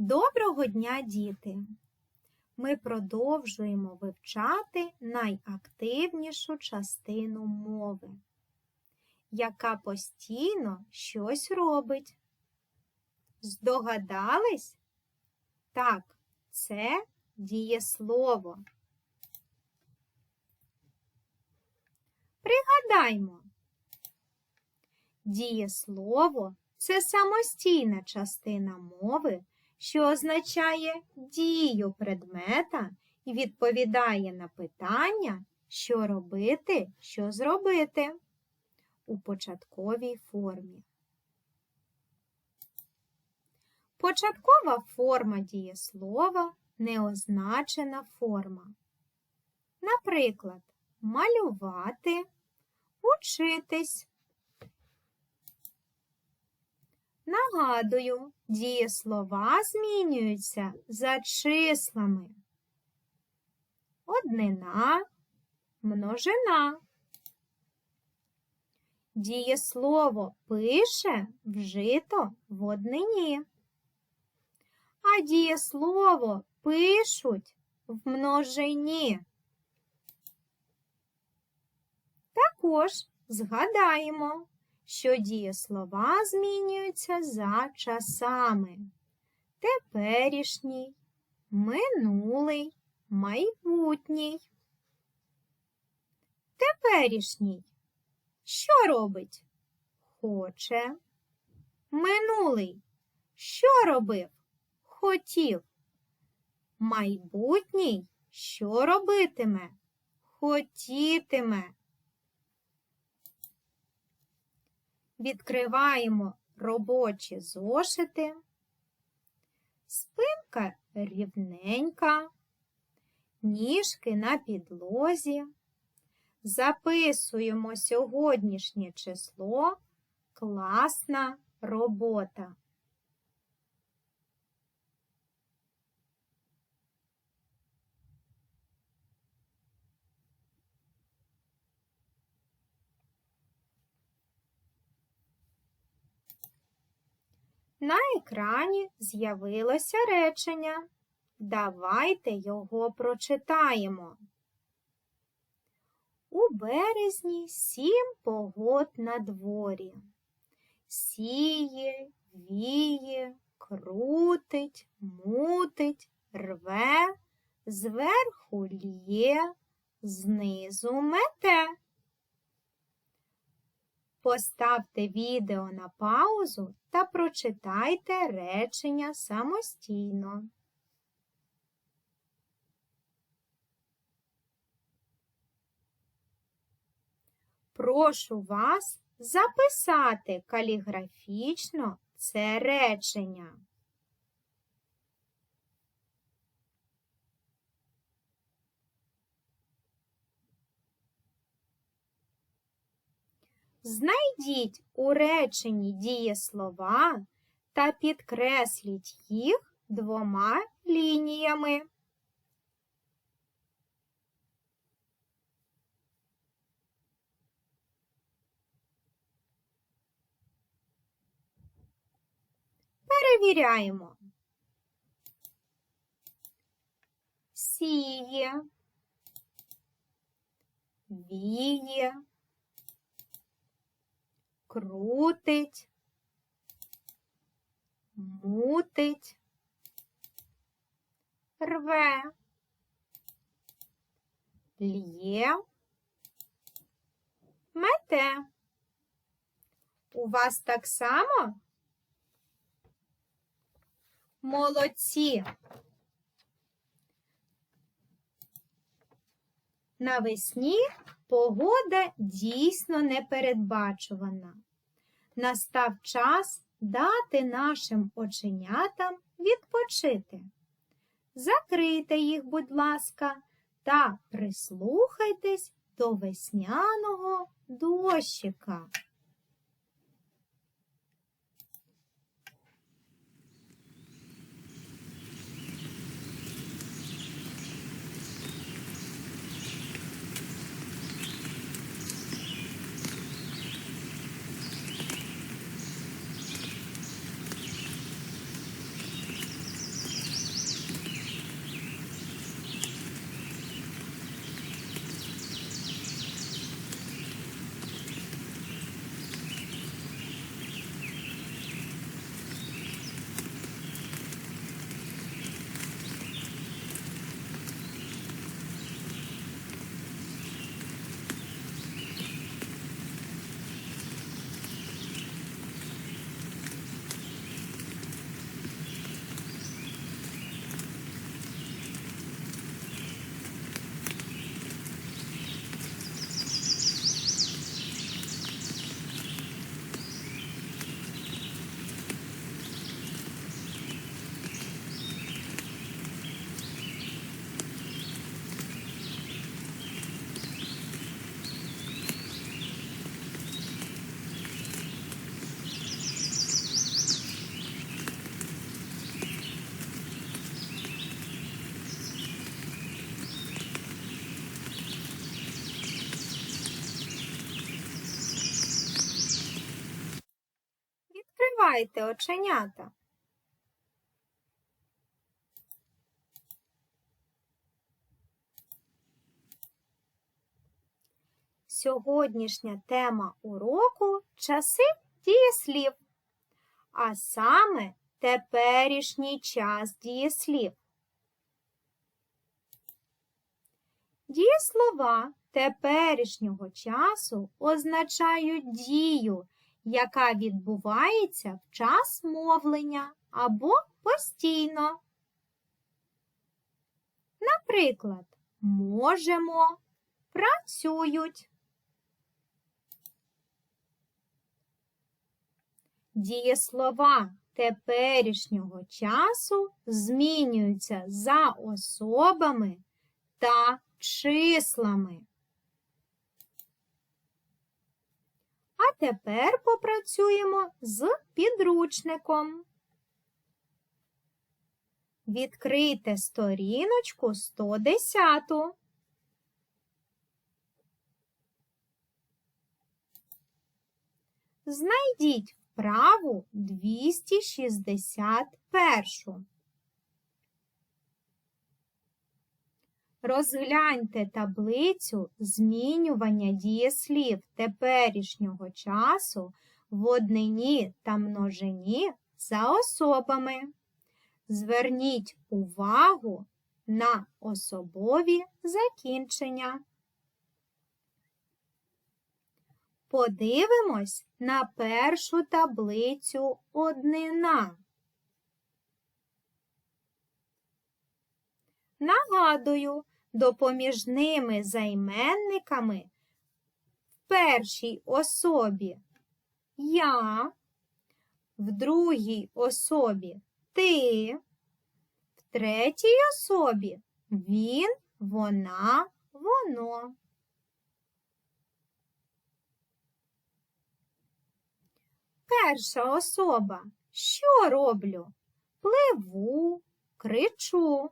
Доброго дня, діти! Ми продовжуємо вивчати найактивнішу частину мови, яка постійно щось робить. Здогадались? Так, це дієслово. Пригадаймо. Дієслово це самостійна частина мови, що означає дію предмета і відповідає на питання, що робити, що зробити у початковій формі. Початкова форма дієслова неозначена форма. Наприклад, малювати, учитись. Нагадую, дієслова змінюються за числами. Однина, множина. Дієслово пише вжито в однині. А дієслово пишуть в множині. Також згадаємо, що дієслова змінюються за часами. Теперішній, минулий, майбутній. Теперішній. Що робить? Хоче. Минулий. Що робив? Хотів. Майбутній. Що робитиме? Хотітиме. Відкриваємо робочі зошити. Спинка рівненька, ніжки на підлозі. Записуємо сьогоднішнє число. Класна робота. На екрані з'явилося речення. Давайте його прочитаємо. У березні сім погод на дворі. Сіє, віє, крутить, мутить, рве, зверху лє, знизу мете. Поставте відео на паузу та прочитайте речення самостійно. Прошу вас записати каліграфічно це речення. Знайдіть у реченні дієслова та підкресліть їх двома лініями. Перевіряємо. Сіє, віє, крутить, мутить, рве, лє, мете. У вас так само? Молодці. Навесні погода дійсно непередбачувана. Настав час дати нашим оченятам відпочити. Закрийте їх, будь ласка, та прислухайтесь до весняного дощика. Відкривайте оченята. Сьогоднішня тема уроку часи дієслів, а саме теперішній час дієслів. Дієслова теперішнього часу означають дію, яка відбувається в час мовлення або постійно. Наприклад, можемо, працюють. Дієслова теперішнього часу змінюються за особами та числами. А тепер попрацюємо з підручником. Відкрийте сторіночку 110. Знайдіть вправу 261. Розгляньте таблицю змінювання дієслів теперішнього часу в однині та множині за особами. Зверніть увагу на особові закінчення. Подивимось на першу таблицю однина. Нагадую, допоміжними займенниками в першій особі я, в другій особі ти, в третій особі він, вона, воно. Перша особа. Що роблю? Пливу, кричу.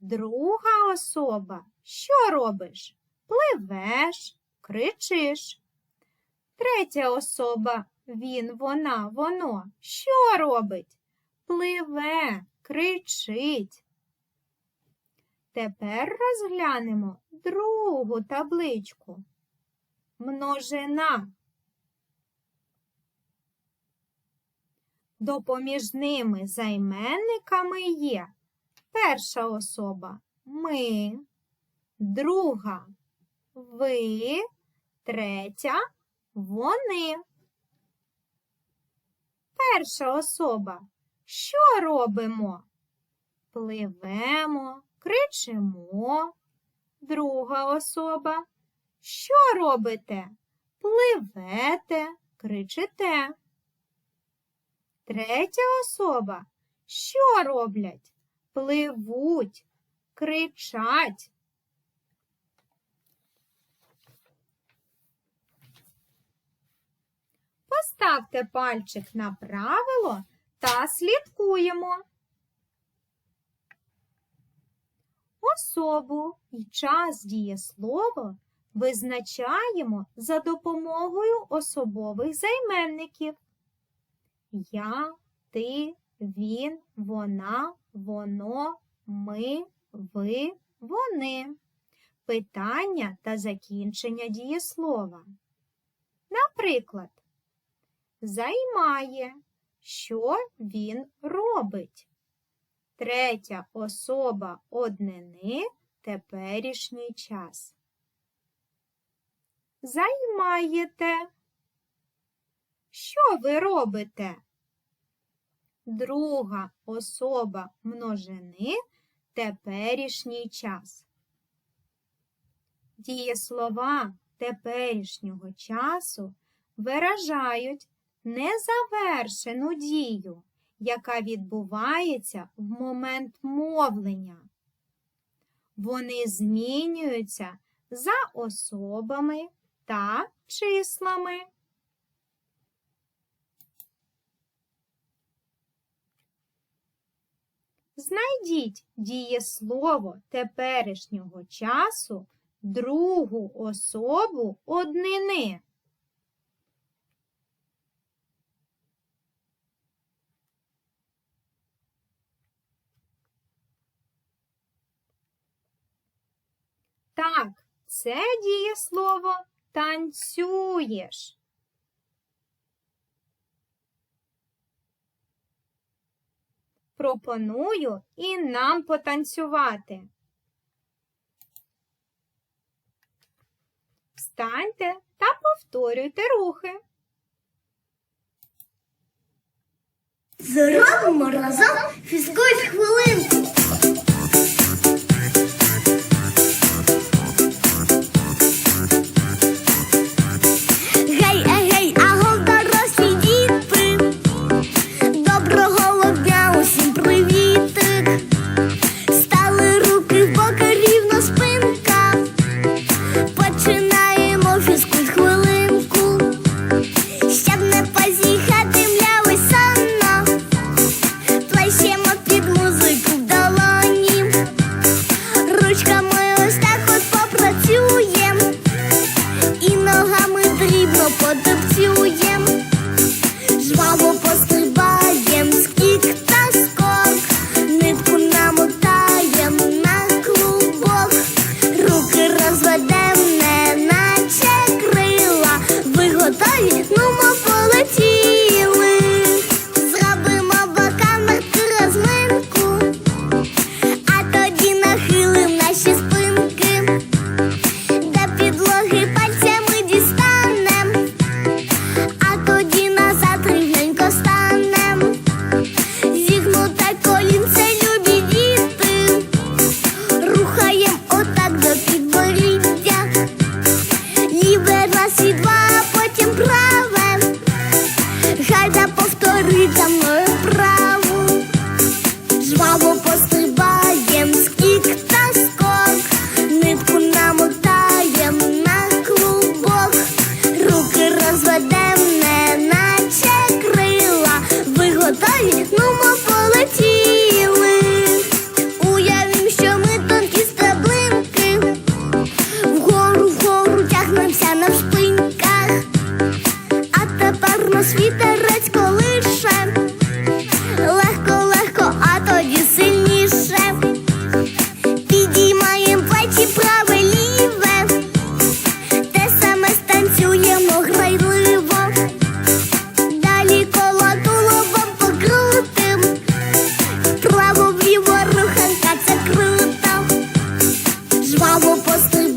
Друга особа. Що робиш? Пливеш, кричиш. Третя особа. Він, вона, воно. Що робить? Пливе, кричить. Тепер розглянемо другу табличку. Множина. Допоміжними займенниками є перша особа ми, друга ви, третя вони. Перша особа. Що робимо? Пливемо, кричимо. Друга особа. Що робите? Пливете, кричите. Третя особа. Що роблять? Пливуть, кричать. Поставте пальчик на правило та слідкуємо. Особу і час дієслова визначаємо за допомогою особових займенників. Я, ти, він, вона, воно, ми, ви, вони. Питання та закінчення дієслова. Наприклад, займає, що він робить. Третя особа однини теперішній час. Займаєте. Що ви робите? Друга особа множини теперішній час. Дієслова теперішнього часу виражають незавершену дію, яка відбувається в момент мовлення. Вони змінюються за особами та числами. Знайдіть дієслово теперішнього часу другу особу однини. Так, це дієслово танцюєш. пропоную і нам потанцювати. Встаньте та повторюйте рухи. Зробимо разом фізкульт хвилинку. was the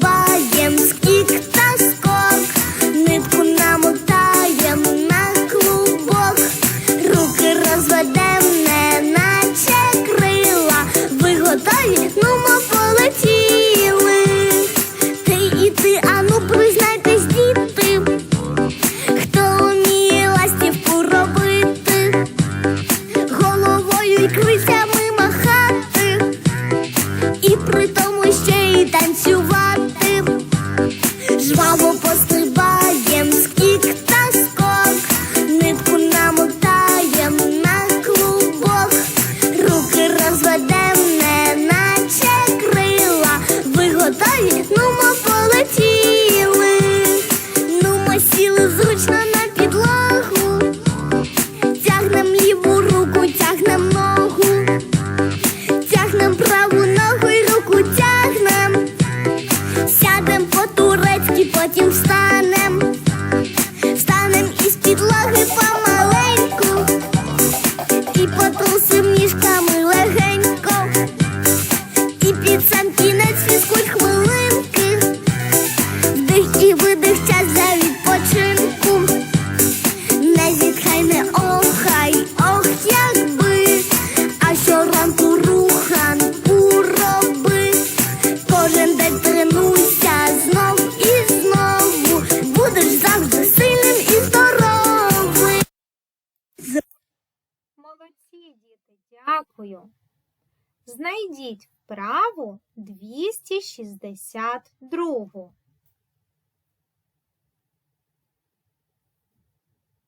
Знайдіть вправу 262.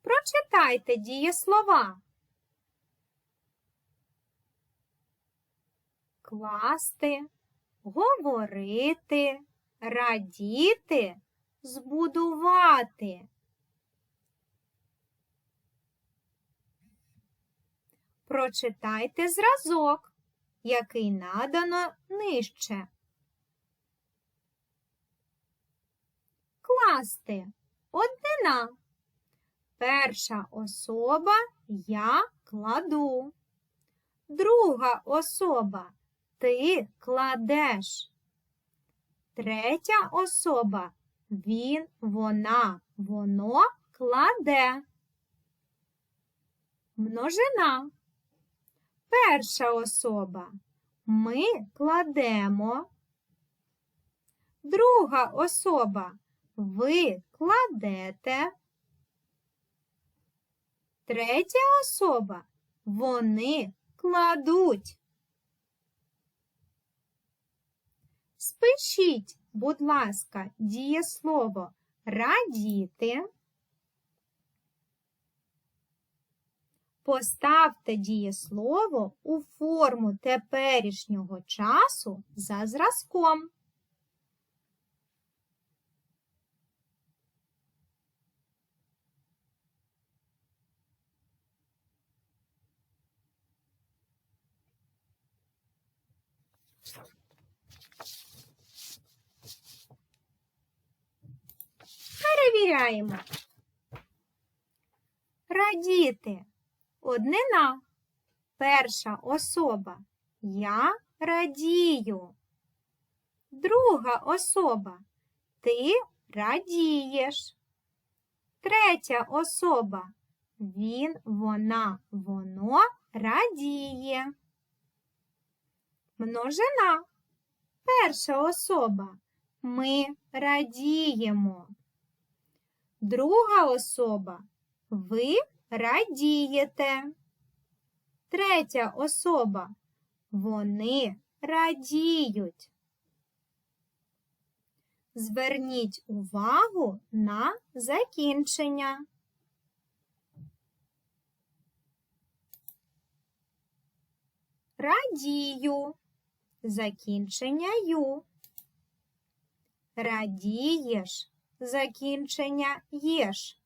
Прочитайте дієслова. Класти, говорити, радіти, збудувати. Прочитайте зразок який надано нижче. Класти однина. Перша особа я кладу. Друга особа ти кладеш. Третя особа він, вона, воно кладе. Множина. Перша особа ми кладемо. Друга особа ви кладете. Третя особа вони кладуть. Спишіть, будь ласка, дієслово радіти. Поставте дієслово у форму теперішнього часу за зразком. Перевіряємо. Радіти. Однина. Перша особа. Я радію. Друга особа. Ти радієш. Третя особа. Він, вона, воно радіє. Множина. Перша особа. Ми радіємо. Друга особа. Ви радієте. Третя особа. Вони радіють. Зверніть увагу на закінчення. Радію. Закінчення ю. Радієш. Закінчення єш.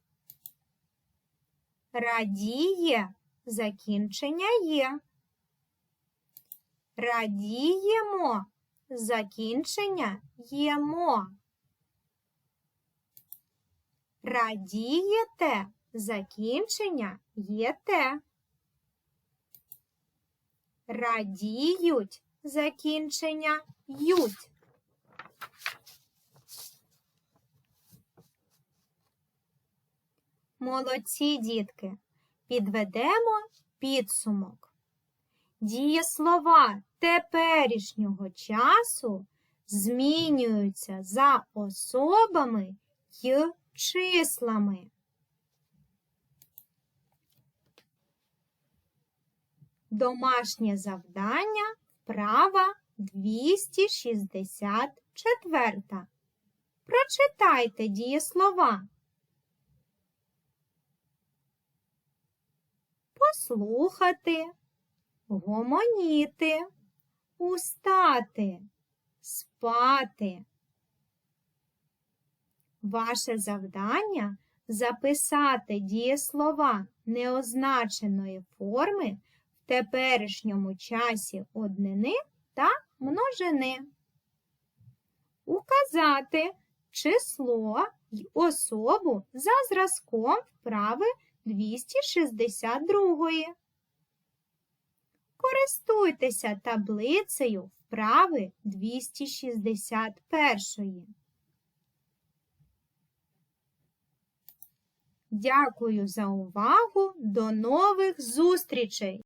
Радіє. Закінчення є. Радіємо. Закінчення ємо. Радієте. Закінчення єте. Радіють. Закінчення ють. Молодці, дітки. Підведемо підсумок. Дієслова теперішнього часу змінюються за особами й числами. Домашнє завдання вправа 264. Прочитайте дієслова. Послухати, гомоніти, устати, спати. Ваше завдання записати дієслова неозначеної форми в теперішньому часі однини та множини. Указати число й особу за зразком вправи 262. Користуйтеся таблицею вправи 261. Дякую за увагу. До нових зустрічей!